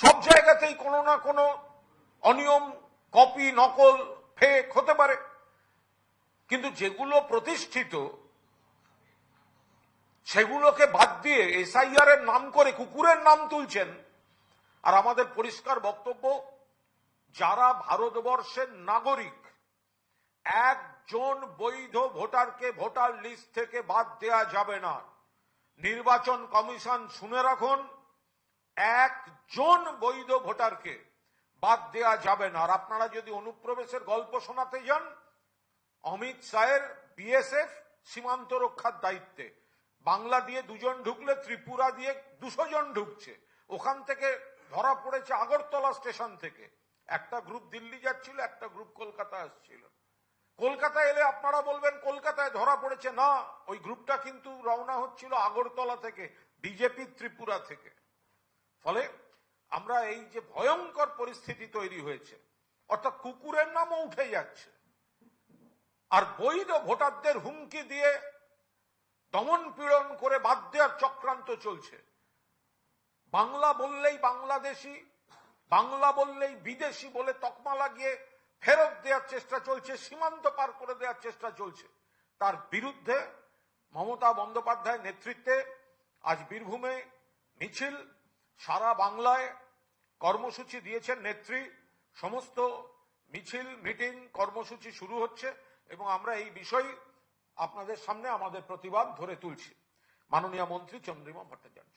সব জায়গাতেই কোনো না কোনো অনিয়ম, কপি, নকল, ফেক হতে পারে। কিন্তু যেগুলো প্রতিষ্ঠিত, সেগুলোকে বাদ দিয়ে এসআইআর এর নাম করে কুকুরের নাম তুলছেন। আর আমাদের পরিষ্কার বক্তব্য, যারা ভারতবর্ষের নাগরিক, একজন বৈধ ভোটারকে ভোটার লিস্ট থেকে বাদ দেয়া যাবে না। নির্বাচন কমিশন শুনে রাখুন একজন বৈধ ভোটারকে বাদ দেয়া যাবে না। আর আপনারা যদি অনুপ্রবেশের গল্প শোনাতে যান, অমিত শাহের বিএসএফ সীমান্ত রক্ষার দায়িত্বে। বাংলা দিয়ে দুজন ঢুকলে, ত্রিপুরা দিয়ে দুশো জন ঢুকছে। ওখান থেকে ধরা পড়েছে আগরতলা স্টেশন থেকে। একটা গ্রুপ দিল্লি যাচ্ছিল, একটা গ্রুপ কলকাতা আসছিল। কলকাতা এলে আপনারা বলবেন, কলকাতায় ধরা পড়েছে? না, ওই গ্রুপটা কিন্তু রওনা হচ্ছিল আগরতলা থেকে, বিজেপি ত্রিপুরা থেকে। ফলে আমরা এই যে ভয়ঙ্কর পরিস্থিতি তৈরি হয়েছে, অর্থাৎ কুকুরের নামও উঠে যাচ্ছে। আর বৈধ ভোটারদের হুমকি দিয়ে দমন পীড়ন করে বাদ দেওয়ার চক্রান্ত চলছে। বাংলা বললেই বাংলাদেশি, বাংলা বললেই বিদেশি বলে তকমা লাগিয়ে ফেরত দেওয়ার চেষ্টা চলছে, সীমান্ত পার করে দেওয়ার চেষ্টা চলছে। তার বিরুদ্ধে মমতা বন্দ্যোপাধ্যায় নেতৃত্বে আজ বীরভূমে মিছিল সারা বাংলায় কর্মসূচি দিয়েছেন নেত্রী। সমস্ত মিছিল, মিটিং, কর্মসূচি শুরু হচ্ছে এবং আমরা এই বিষয় আপনাদের সামনে আমাদের প্রতিবাদ ধরে তুলছি। মাননীয় মন্ত্রী চন্দ্রিমা ভট্টাচার্য।